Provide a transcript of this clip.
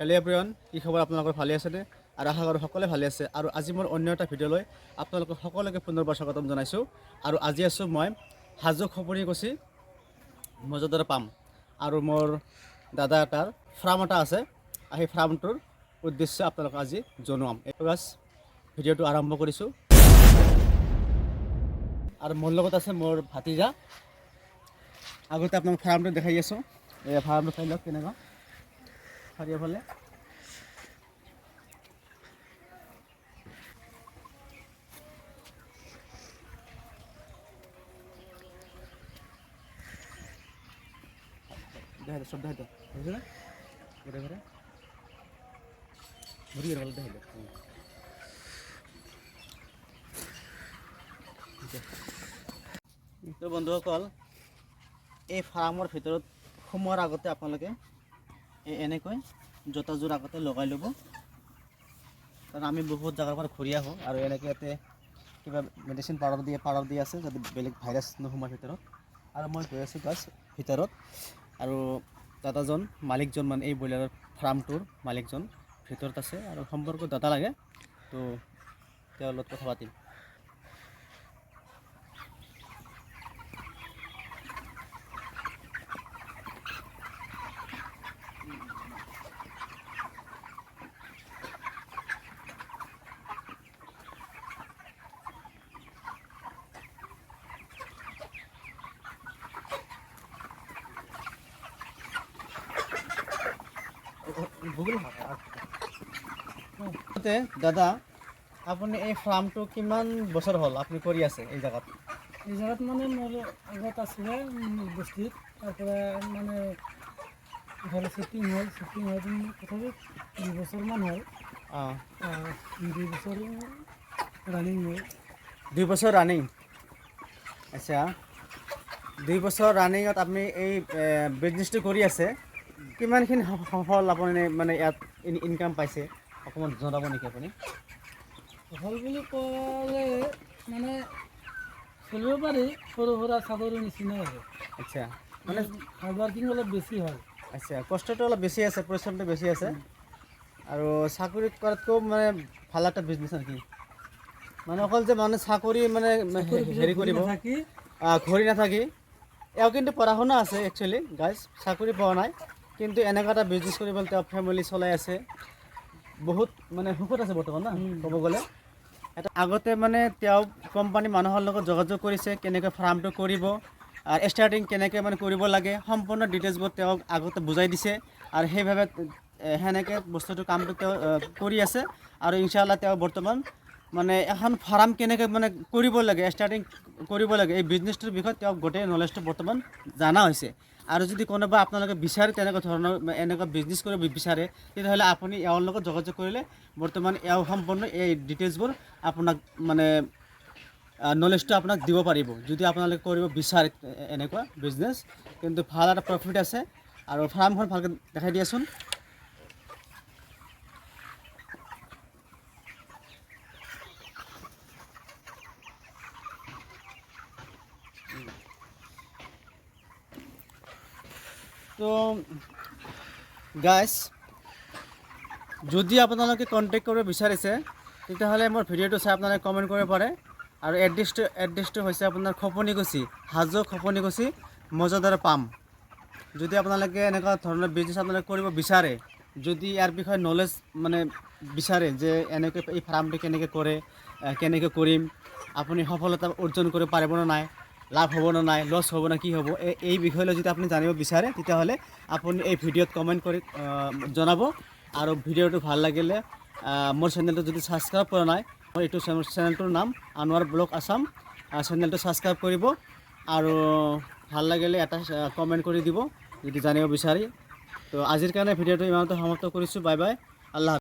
Hello' everyone কি খবৰ আপোনালোকৰ ভালে আছেনে? আৰু আশা কৰোঁ সকলোৱে ভালে আছে। আৰু আজি মোৰ অন্য এটা ভিডিঅ'লৈ আপোনালোকক সকলোকে পুনৰবাৰ স্বাগতম জনাইছোঁ। আৰু আজি আছোঁ মই হাজো খপৰিকুচি মজুদাৰ পাম। আৰু মোৰ দাদা এটাৰ ফাৰ্ম এটা আছে। সেই ফাৰ্মটোৰ উদ্দেশ্য আপোনালোকক আজি জনোৱাম। এইটো বাছ, ভিডিঅ'টো আৰম্ভ কৰিছোঁ। আৰু মোৰ লগত আছে মোৰ ভাতিজা। আগতে আপোনাক ফাৰ্মটো দেখাই আছোঁ। এই ফাৰ্মটো চাই লওক কেনেকুৱা? চাৰিওফালে দেখা দে সব দেখা বুঝলি না ঘুরে ঘুরে। ঘুরি ঘুরে দেখা তো বন্ধুসকল এই ফাৰ্মৰ ভিতৰত সোমোৱাৰ আগতে আপোনালোকে এনেকৈ জোতাযোৰ আগতে লগাই ল'ব। কাৰণ আমি বহুত জেগাৰ পৰা ঘূৰি আহোঁ আৰু এনেকৈ ইয়াতে কিবা মেডিচিন পাউডাৰ দিয়ে পাউডাৰ দি আছে যাতে বেলেগ ভাইৰাছ নোসোমায় ভিতৰত। আৰু মই গৈ আছোঁ বাছ ভিতৰত। আৰু দাদাজন, মালিকজন মানে এই ব্ৰইলাৰৰ ফাৰ্মটোৰ মালিকজন ভিতৰত আছে আৰু সম্পৰ্ক দাদা লাগে। তো লগত কথা পাতিম। দাদা আপুনি এই ফাৰ্মটো কিমান বছৰ হ'ল আপুনি কৰি আছে এই জেগাত? এই জায়গাত মানে মোৰ আগত আছিলে বস্তিত। তাৰপৰা মানে ইফালে শ্বুটিং হ'ল শ্বুটিং হৈ পিনি তথাপি দুই বছৰমান হ'ল। দুই বছৰ ৰানিং হ'ল। দুই বছৰ ৰানিং আচ্ছা। দুই বছৰ ৰানিঙত আপুনি এই বিজনেছটো কৰি আছে। কিমানখিনি সফল আপুনি মানে ইয়াত ইন- ইনকাম পাইছে? অকণমান জনাব নেকি আপুনি? হ'ল বুলি ক'লে মানে চলিব পাৰি সৰু সুৰা চাকৰিৰ নিচিনাই আৰু। আচ্ছা মানে হাৰ্ড ৱাৰ্কিং অলপ বেছি হয়। আচ্ছা কষ্টটো অলপ বেছি আছে পৰিশ্ৰমটো বেছি আছে। আৰু চাকৰি কৰাতকৈও মানে ভালো এটা বিজনেছ নেকি? মানে অকল যে মানে চাকৰি মানে হেৰি কৰিব ঘূৰি নাথাকি। এওঁ কিন্তু পঢ়া শুনা আছে একচুৱেলি গাইজ চাকৰি পোৱা নাই। কিন্তু এনেকুৱা এটা বিজনেছ কৰিবলৈ তেওঁ ফেমিলি চলাই আছে। বহুত মানে সুখত আছে বৰ্তমান না ক'ব গ'লে। এটা আগতে মানে তেওঁ কোম্পানী মানুহৰ লগত যোগাযোগ কৰিছে কেনেকৈ ফাৰ্মটো কৰিব আৰু ষ্টাৰ্টিং কেনেকৈ মানে কৰিব লাগে সম্পূৰ্ণ ডিটেইলছবোৰ তেওঁক আগতে বুজাই দিছে আৰু সেইভাৱে সেনেকৈ বস্তুটো কামটো তেওঁ কৰি আছে। আৰু ইনশাল্লাহ তেওঁ বৰ্তমান মানে এখন ফাৰ্ম কেনেকৈ মানে কৰিব লাগে ষ্টাৰ্টিং কৰিব লাগে, এই বিজনেছটোৰ বিষয়ে তেওঁক গোটেই নলেজটো বৰ্তমান জনা হৈছে। আৰু যদি কোনোবা আপোনালোকে বিচাৰে তেনেকুৱা ধৰণৰ, এনেকুৱা বিজনেছ কৰিব বিচাৰে, তেতিয়াহ'লে আপুনি এওঁৰ লগত যোগাযোগ কৰিলে বৰ্তমান এওঁ সম্পূৰ্ণ এই ডিটেইলছবোৰ আপোনাক মানে নলেজটো আপোনাক দিব পাৰিব। যদি আপোনালোকে কৰিব বিচাৰে এনেকুৱা বিজনেছ কিন্তু ভালো এটা প্ৰফিট আছে। আৰু ফাৰ্মখন ভালকৈ দেখাই দিয়াচোন। তো গাইজ যদি আপোনালোকে কণ্টেক্ট কৰিব বিচাৰিছে, তেতিয়াহ'লে মোৰ ভিডিঅ'টো চাই আপোনালোকে কমেণ্ট কৰিব পাৰে। আৰু এড্ৰেছটো এড্ৰেছটো হৈছে আপোনাৰ খপনিকুচি হাজো খপনিকুচি মজাদাৰ পাম। যদি আপোনালোকে এনেকুৱা ধৰণৰ বিজনেছ আপোনালোকে কৰিব বিচাৰে, যদি ইয়াৰ বিষয়ে নলেজ মানে বিচাৰে যে এনেকৈ এই ফাৰ্মটো কেনেকৈ কৰে কেনেকৈ কৰিম, আপুনি সফলতা অৰ্জন কৰিব পাৰিব নে নাই লাভ হ'ব নে নাই লছ হ'ব নে কি হ'ব? এই বিষয়লৈ যদি আপুনি জানিব বিচাৰে তেতিয়াহ'লে আপুনি এই ভিডিঅ'ত কমেণ্ট কৰি জনাব। আৰু ভিডিঅ'টো ভালো লাগিলে মোৰ চেনেলটো যদি ছাবস্ক্ৰাইব কৰা নাই মোৰ এইটো চেনেল- চেনেলটোৰ নাম আনোৱাৰ ব্লগ আছাম। আহ, চেনেলটো ছাবস্ক্ৰাইব কৰিব। আৰু ভালো লাগিলে এটা কমেণ্ট কৰি দিব যদি জানিব বিচাৰি। তো আজিৰ কাৰণে ভিডিঅ'টো ইমানতে সমাপ্ত কৰিছোঁ। Bye bye. আল্লাহ।